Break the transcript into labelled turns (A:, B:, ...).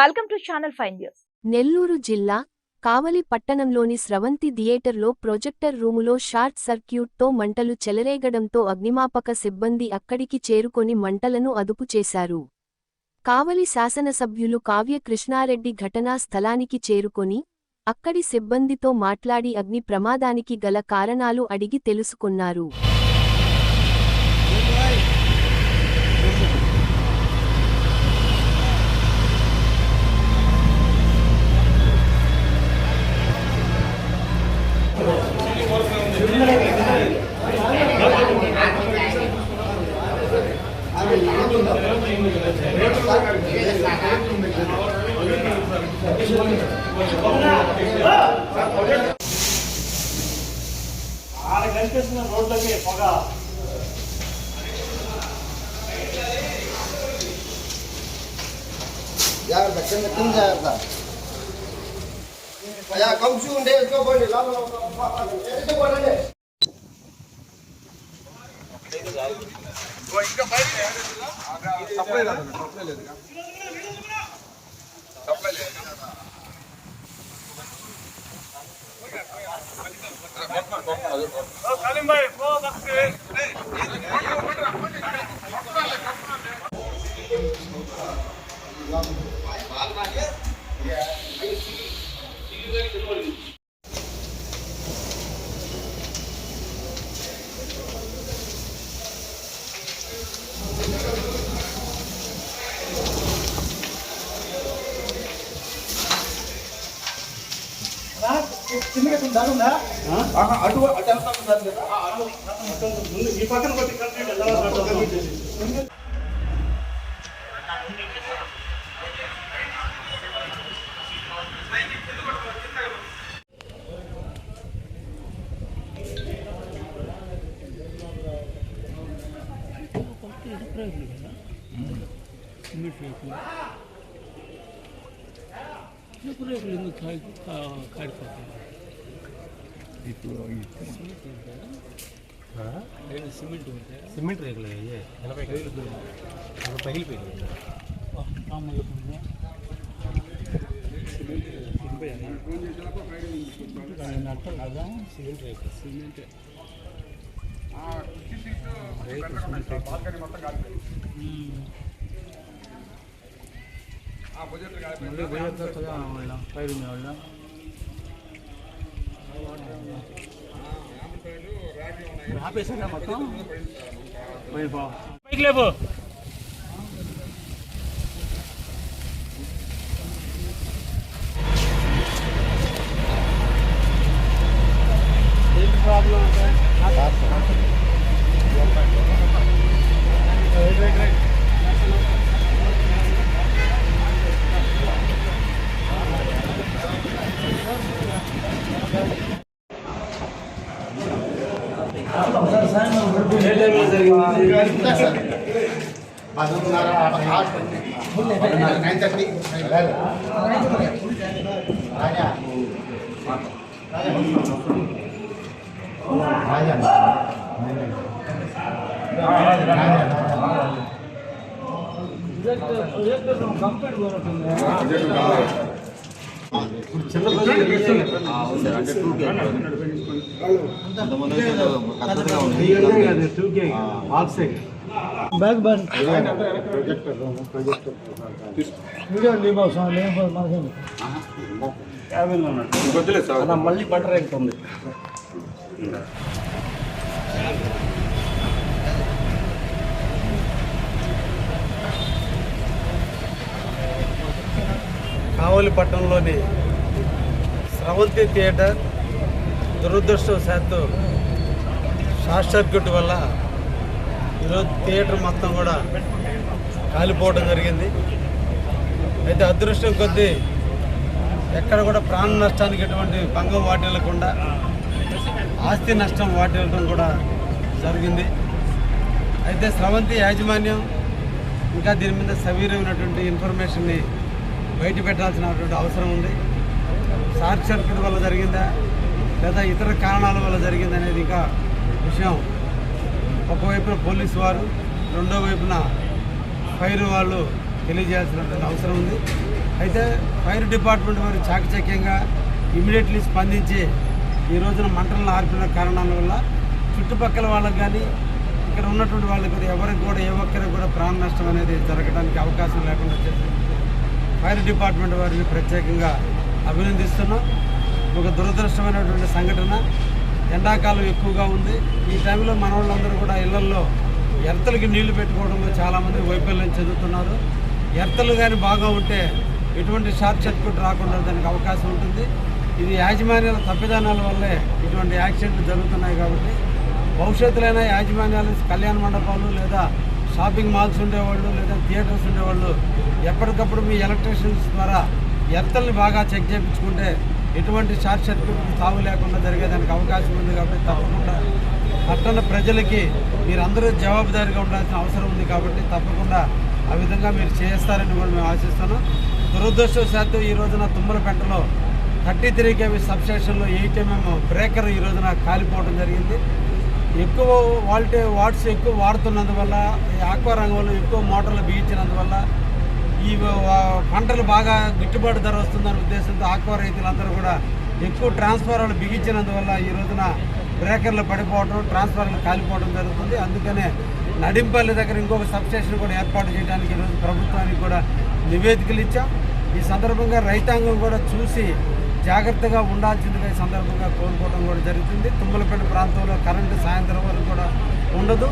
A: Welcome to channel five news.
B: Nellore జిల్లా కావలి పట్టణంలోని స్రవంతి థియేటర్లో ప్రొజెక్టర్ రూములో షార్ట్ సర్క్యూట్తో మంటలు చెలరేగడంతో అగ్నిమాపక సిబ్బంది అక్కడికి చేరుకొని మంటలను అదుపు చేశారు. కావలి శాసనసభ్యులు కావ్య కృష్ణారెడ్డి ఘటనా స్థలానికి చేరుకొని అక్కడి సిబ్బందితో మాట్లాడి అగ్ని ప్రమాదానికి గల కారణాలు అడిగి తెలుసుకున్నారు.
C: ఆడ కనిపిస్తున్న రోడ్లకి పొగ
D: జాగ్రత్త కింద కింద జాగ్రత్త అయ్యా కంచు ఉండే ఎత్తుకోపోండి లోపల ఎత్తుకోండి
C: కలీంబాయ్ పో బక్కి
D: అటు అటు వెళ్తాం సార్
C: ఈ పక్కన కొట్టి కంప్లీట్ కంప్లీట్ చేసి
E: రేకులు ఎందుకు కాగి కాడిపోతాయి సిమెంట్ ఉంటే
F: సిమెంట్ రేకులు అయ్యే ఎనభై అవి పగిలిపోయింది
E: మామూలుగా ఉంది. దాని అర్థం కదా
F: సిమెంట్ రేకులు
E: సిమెంట్
F: రేకులు సిమెంట్ రేకులు
E: మళ్ళీ వేయొద్దు కదా వాళ్ళ. పైరు ఉన్న వాళ్ళ. ఆపేసారా మొత్తం? పోయిపో పైకి లేపు. ఏంటి ప్రాబ్లం అంటే
D: పదకొండున్నర పదకొండున్నర నైన్ థర్టీ రాజా రాజా
E: బ్యాక్ బండ్ వీడియో లీవ్ అవసరం లేదు
F: మళ్ళీ బటర్ ఎక్కుతుంది
G: కావలి పట్టణంలోని స్రవంతి థియేటర్ దురదృష్టవశాత్తు షార్ట్ సర్క్యూట్ వల్ల ఈరోజు థియేటర్ మొత్తం కూడా కాలిపోవడం జరిగింది. అయితే అదృష్టం కొద్దీ ఎక్కడ కూడా ప్రాణ నష్టానికి ఎటువంటి భంగం వాటిల్లకుండా ఆస్తి నష్టం వాటిల్లడం కూడా జరిగింది. అయితే స్రవంతి యాజమాన్యం ఇంకా దీని మీద సవీరమైనటువంటి ఇన్ఫర్మేషన్ని బయట పెట్టాల్సినటువంటి అవసరం ఉంది. షార్ట్ సర్క్యూట్ వల్ల జరిగిందా? లేదా ఇతర కారణాల వల్ల జరిగింది అనేది ఇంకా విషయం. ఒకవైపున పోలీసు వారు రెండో వైపున ఫైర్ వాళ్ళు తెలియజేయాల్సినటువంటి అవసరం ఉంది. అయితే ఫైర్ డిపార్ట్మెంట్ వారు చాకచక్యంగా ఇమీడియట్లీ స్పందించి ఈ రోజున మంటలను ఆర్పిన కారణాల వల్ల చుట్టుపక్కల వాళ్ళకి కానీ ఇక్కడ ఉన్నటువంటి వాళ్ళకి కూడా ఎవరికి కూడా ఏ ఒక్కరికి కూడా ప్రాణ నష్టం అనేది జరగడానికి అవకాశం లేకుండా చేసింది. ఫైర్ డిపార్ట్మెంట్ వారిని ప్రత్యేకంగా అభినందిస్తున్నాం. ఒక దురదృష్టమైనటువంటి సంఘటన. ఎండాకాలం ఎక్కువగా ఉంది. ఈ టైంలో మన వాళ్ళందరూ కూడా ఇళ్ళల్లో ఎర్తలకి నీళ్ళు పెట్టుకోవడంలో చాలామంది వైఫల్యం చెందుతున్నారు. ఎర్తలు కానీ బాగా ఉంటే ఎటువంటి షార్ట్ సర్క్యూట్ రాకుండా దానికి అవకాశం ఉంటుంది. ఇది యాజమాన్యాల తప్పిదానాల వల్లే ఇటువంటి యాక్సిడెంట్లు జరుగుతున్నాయి కాబట్టి భవిష్యత్తులైన యాజమాన్యాలు కళ్యాణ మండపాలు లేదా షాపింగ్ మాల్స్ ఉండేవాళ్ళు లేదా థియేటర్స్ ఉండేవాళ్ళు ఎప్పటికప్పుడు మీ ఎలక్ట్రీషియన్స్ ద్వారా ఎర్తల్ని బాగా చెక్ చేయించుకుంటే ఎటువంటి షార్ట్ సర్క్యూట్ తావు లేకుండా జరిగేదానికి అవకాశం ఉంది కాబట్టి తప్పకుండా పట్టణ ప్రజలకి మీరందరూ జవాబుదారీగా ఉండాల్సిన అవసరం ఉంది కాబట్టి తప్పకుండా ఆ విధంగా మీరు చేస్తారని కూడా మేము ఆశిస్తున్నాం. దురదృష్టవశాత్తు ఈ రోజున తుమ్మలపెంటలో థర్టీ త్రీ కేవీ సబ్స్టేషన్లో ఎయిటీఎంఎం బ్రేకర్ ఈ రోజున కాలిపోవడం జరిగింది. ఎక్కువ వాల్టే వాట్స్ ఎక్కువ వాడుతున్నందువల్ల ఈ ఆక్వా రంగంలో ఎక్కువ మోటార్లు బిగించినందువల్ల ఈ పంటలు బాగా గిట్టుబాటు ధర వస్తుందనే ఉద్దేశంతో ఆక్వా రైతులందరూ కూడా ఎక్కువ ట్రాన్స్ఫార్మర్లు బిగించినందువల్ల ఈ రోజున బ్రేకర్లు పడిపోవడం ట్రాన్స్ఫార్మర్లు కాలిపోవడం జరుగుతుంది. అందుకనే నడింపల్లి దగ్గర ఇంకొక సబ్స్టేషన్ కూడా ఏర్పాటు చేయడానికి ఈరోజు ప్రభుత్వానికి కూడా నివేదికలు ఇచ్చాం. ఈ సందర్భంగా రైతాంగం కూడా చూసి జాగ్రత్తగా ఉండాల్సిందిగా ఈ సందర్భంగా కోరుకోవడం కూడా జరుగుతుంది. తుమ్మలపేట ప్రాంతంలో కరెంటు సాయంత్రం వరకు కూడా ఉండదు.